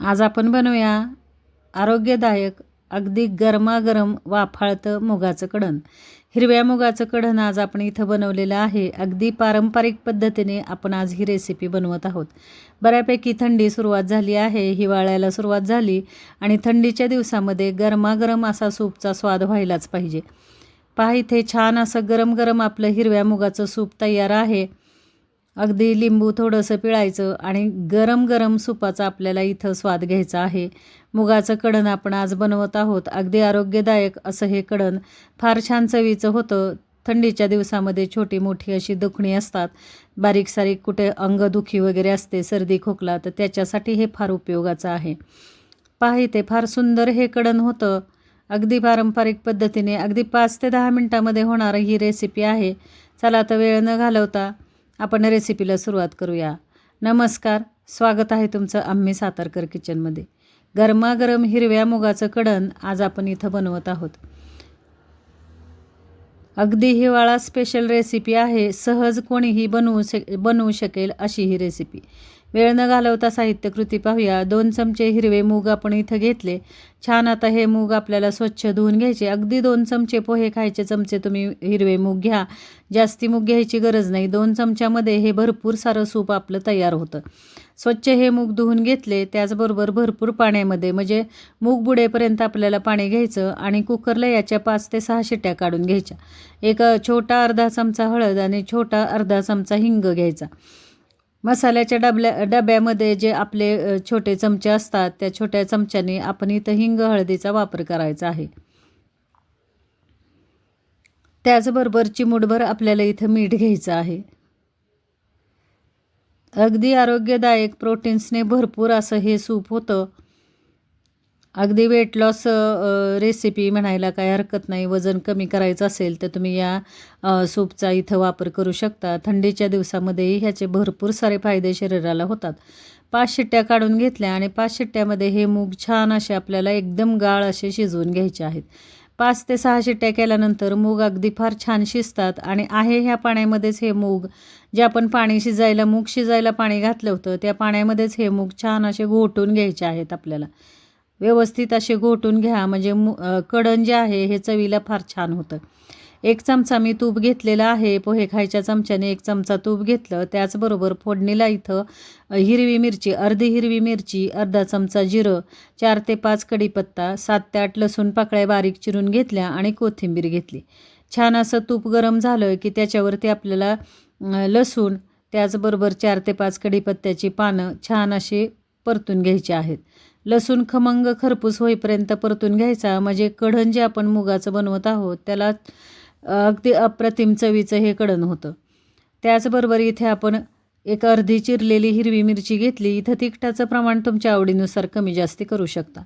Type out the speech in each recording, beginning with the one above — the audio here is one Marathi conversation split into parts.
आज आपण बनवूया आरोग्यदायक अगदी गरमागरम वाफाळतं मुगाचं कढण. हिरव्या मुगाचं कढण आज आपण इथं बनवलेलं आहे. अगदी पारंपरिक पद्धतीने आपण आज ही रेसिपी बनवत आहोत. बऱ्यापैकी थंडी सुरुवात झाली आहे हिवाळ्याला सुरुवात झाली आणि थंडीच्या दिवसामध्ये गरमागरम असा सूपचा स्वाद व्हायलाच पाहिजे. पहा इथे छान असं गरम गरम आपलं हिरव्या मुगाचं सूप तयार आहे. अगदी लिंबू थोडंसं पिळायचं आणि गरम गरम सुपाचा आपल्याला इथं स्वाद घ्यायचा आहे. मुगाचं कडण आपण आज बनवत आहोत. अगदी आरोग्यदायक असं हे कढण फार छान चवीचं होतं. थंडीच्या दिवसामध्ये छोटी मोठी अशी दुखणी असतात. बारीक सारीक कुठे अंगदुखी वगैरे असते सर्दी खोकला तर त्याच्यासाठी हे फार उपयोगाचं आहे. पाहिते फार सुंदर हे कडण होतं. अगदी पारंपरिक पद्धतीने अगदी पाच ते दहा मिनटामध्ये होणारं ही रेसिपी आहे. चला तर वेळ न घालवता आपण रेसिपीला सुरुवात करूया. नमस्कार स्वागत आहे तुमचं आम्ही सातारकर किचनमध्ये गरमागरम हिरव्या मुगाचं कढण आज आपण इथं बनवत आहोत. अगदी हिवाळा स्पेशल रेसिपी आहे सहज कोणीही बनवू शक बनवू शकेल अशी ही रेसिपी वेळ न घालवता साहित्य कृती पाहूया. दोन चमचे हिरवे मूग आपण इथं घेतले. छान आता हे मूग आपल्याला स्वच्छ धुवून घ्यायचे. अगदी दोन चमचे पोहे खायचे चमचे तुम्ही हिरवे मूग घ्या. जास्ती मूग घ्यायची गरज नाही. दोन चमच्यामध्ये हे भरपूर सारं सूप आपलं तयार होतं. स्वच्छ हे मूग धुवून घेतले. त्याचबरोबर भरपूर पाण्यामध्ये म्हणजे मूग बुडेपर्यंत आपल्याला पाणी घ्यायचं आणि कुकरला याच्या पाच ते सहा शिट्ट्या काढून घ्यायच्या. एक छोटा अर्धा चमचा हळद आणि छोटा अर्धा चमचा हिंग घ्यायचा. मसाल्याच्या डबल्या डब्यामध्ये जे आपले छोटे चमचे असतात त्या छोट्या चमच्याने आपण इथं हिंग हळदीचा वापर करायचा आहे. त्याचबरोबर चिमूटभर आपल्याला इथं मीठ घ्यायचं आहे. अगदी आरोग्यदायक प्रोटीन्सने भरपूर असं हे सूप होतं. अगदी वेट लॉस रेसिपी म्हणायला काही हरकत नाही. वजन कमी करायचं असेल तर तुम्ही या सूपचा इथं वापर करू शकता. थंडीच्या दिवसामध्येही ह्याचे भरपूर सारे फायदे शरीराला होतात. पाच शिट्ट्या काढून घेतल्या आणि पाच शिट्ट्यामध्ये हे मूग छान असे आपल्याला एकदम गाळ असे शिजवून घ्यायचे आहेत. पाच ते सहा शिट्ट्या केल्यानंतर मूग अगदी फार छान शिजतात आणि आहे ह्या पाण्यामध्येच हे मूग. जे आपण पाणी शिजायला मूग शिजायला पाणी घातलं होतं त्या पाण्यामध्येच हे मूग छान असे घोटून घ्यायचे आहेत आपल्याला. व्यवस्थित असे घोटून घ्या. म्हणजे मु कडण जे आहे हे चवीला फार छान होतं. एक चमचा मी तूप घेतलेला आहे. पोहे खायच्या चमच्याने एक चमचा तूप घेतलं. त्याचबरोबर फोडणीला इथं हिरवी मिरची अर्धी हिरवी मिरची अर्धा चमचा जिरं चार ते पाच कढीपत्ता सात ते आठ लसूण पाकळ्या बारीक चिरून घेतल्या आणि कोथिंबीर घेतली. छान असं तूप गरम झालं की त्याच्यावरती आपल्याला लसूण त्याचबरोबर चार ते पाच कढीपत्त्याची पानं छान अशी परतून घ्यायची आहेत. लसूण खमंग खरपूस होईपर्यंत परतून घ्यायचा. म्हणजे कढण जे आपण मुगाचं बनवत आहोत त्याला अगदी अप्रतिम चवीचं हे कढण होतं. त्याचबरोबर इथे आपण एक अर्धी चिरलेली हिरवी मिरची घेतली. इथं तिखटाचं प्रमाण तुमच्या आवडीनुसार कमी जास्ती करू शकता.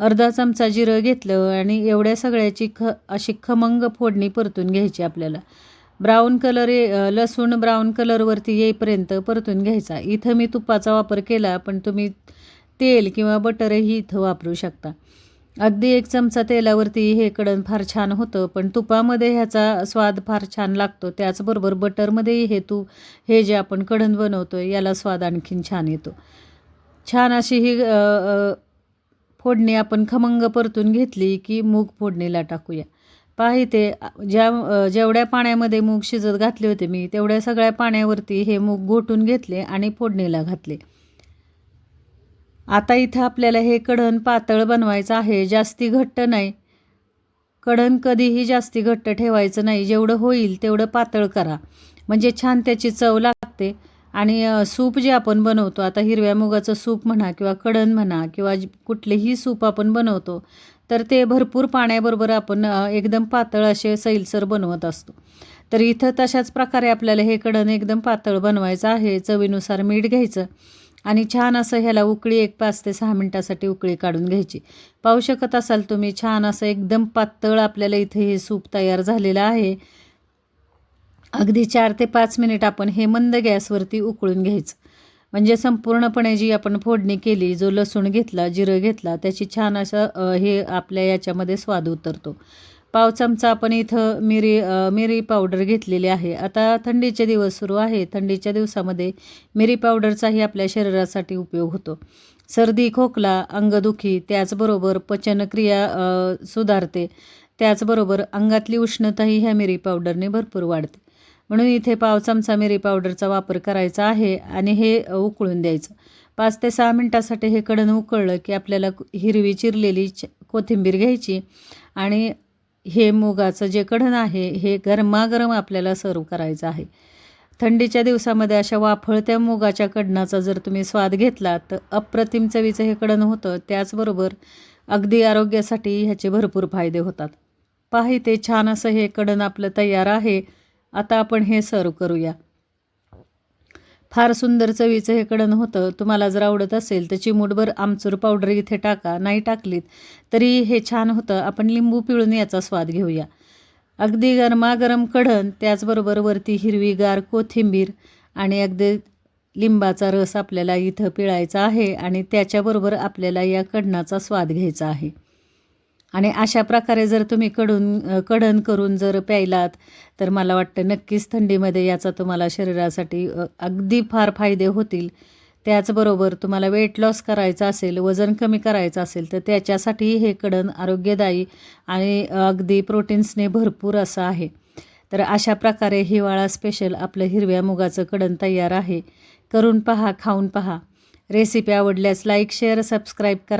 अर्धा चमचा जिरं घेतलं आणि एवढ्या सगळ्याची ख अशी खमंग फोडणी परतून घ्यायची आपल्याला. ब्राऊन कलर लसूण ब्राऊन कलरवरती येईपर्यंत परतून घ्यायचा. इथं मी तुपाचा वापर केला पण तुम्ही तेल किंवा बटरही इथं वापरू शकता. अगदी एक चमचा तेलावरती हे कडण फार छान होतं पण तुपामध्ये ह्याचा स्वाद फार छान लागतो. त्याचबरोबर बटरमध्येही हे तू हे जे आपण कडण बनवतो याला स्वाद आणखीन छान येतो. छान अशी ही फोडणी आपण खमंग परतून घेतली की मूग फोडणीला टाकूया. पाहिते ज्या जेवढ्या पाण्यामध्ये मूग शिजत घातले होते मी तेवढ्या सगळ्या पाण्यावरती हे मूग घोटून घेतले आणि फोडणीला घातले. आता इथं आपल्याला हे कढण पातळ बनवायचं आहे जास्ती घट्ट नाही. कढण कधीही जास्ती घट्ट ठेवायचं नाही. जेवढं होईल तेवढं पातळ करा. म्हणजे छान त्याची चव लागते. आणि सूप जे आपण बनवतो आता हिरव्या मुगाचं सूप म्हणा किंवा कढण म्हणा किंवा कुठलेही सूप आपण बनवतो तर ते भरपूर पाण्याबरोबर आपण एकदम पातळ असे सैलसर बनवत असतो. तर इथं तशाच प्रकारे आपल्याला हे कढण एकदम पातळ बनवायचं आहे. चवीनुसार मीठ घ्यायचं. आणि छान असं ह्याला उकळी एक पाच ते सहा मिनटासाठी उकळी काढून घ्यायची. पाहू शकत असाल तुम्ही छान असं एकदम पातळ आपल्याला इथे हे सूप तयार झालेलं आहे. अगदी चार ते पाच मिनिट आपण हे मंद गॅसवरती उकळून घ्यायचं. म्हणजे संपूर्णपणे जी आपण फोडणी केली जो लसूण घेतला जिरं घेतला त्याची छान असं हे आपल्या याच्यामध्ये स्वाद उतरतो. पाव चमचा आपण इथं मिरी मिरी पावडर घेतलेली आहे. आता थंडीचे दिवस सुरू आहे. थंडीच्या दिवसामध्ये मिरी पावडरचाही आपल्या शरीरासाठी उपयोग होतो. सर्दी खोकला अंगदुखी त्याचबरोबर पचनक्रिया सुधारते. त्याचबरोबर अंगातली उष्णताही ह्या मिरी पावडरने भरपूर वाढते. म्हणून इथे पाव चमचा मिरी पावडरचा वापर करायचा आहे आणि हे उकळून द्यायचं. पाच ते सहा मिनटासाठी हे कडण उकळलं की आपल्याला हिरवी चिरलेली च कोथिंबीर घ्यायची आणि हे मुगाचं जे कढण आहे हे गरमागरम आपल्याला सर्व करायचं आहे. थंडीच्या दिवसामध्ये अशा वाफळत्या मुगाच्या कडणाचा जर तुम्ही स्वाद घेतला तर अप्रतिम चवीचं हे कडण होतं. त्याचबरोबर अगदी आरोग्यासाठी ह्याचे भरपूर फायदे होतात. पाहिते छान असं हे कडण आपलं तयार आहे. आता आपण हे सर्व करूया. फार सुंदर चवीचं हे कडण होतं तुम्हाला जर आवडत असेल तर चिमूटभर आमचूर पावडर इथे टाका नाही टाकलीत तरी हे छान होतं. आपण लिंबू पिळून याचा स्वाद घेऊया. अगदी गरमागरम कढण त्याचबरोबर वरती हिरवीगार कोथिंबीर आणि अगदी लिंबाचा रस आपल्याला इथं पिळायचा आहे आणि त्याच्याबरोबर आपल्याला या कढणाचा स्वाद घ्यायचा आहे. आणि अशा प्रकारे जर तुम्ही कडून कढण करून जर प्यायलात तर मला वाटतं नक्कीच थंडीमध्ये याचा तुम्हाला शरीरासाठी अगदी फार फायदे होतील. त्याचबरोबर तुम्हाला वेट लॉस करायचं असेल वजन कमी करायचं असेल तर त्याच्यासाठी हे कडण आरोग्यदायी आणि अगदी प्रोटीन्सने भरपूर असं आहे. तर अशा प्रकारे हिवाळा स्पेशल आपलं हिरव्या मुगाचं कडण तयार आहे. करून पहा खाऊन पहा. रेसिपी आवडल्यास लाईक शेअर सबस्क्राईब करा.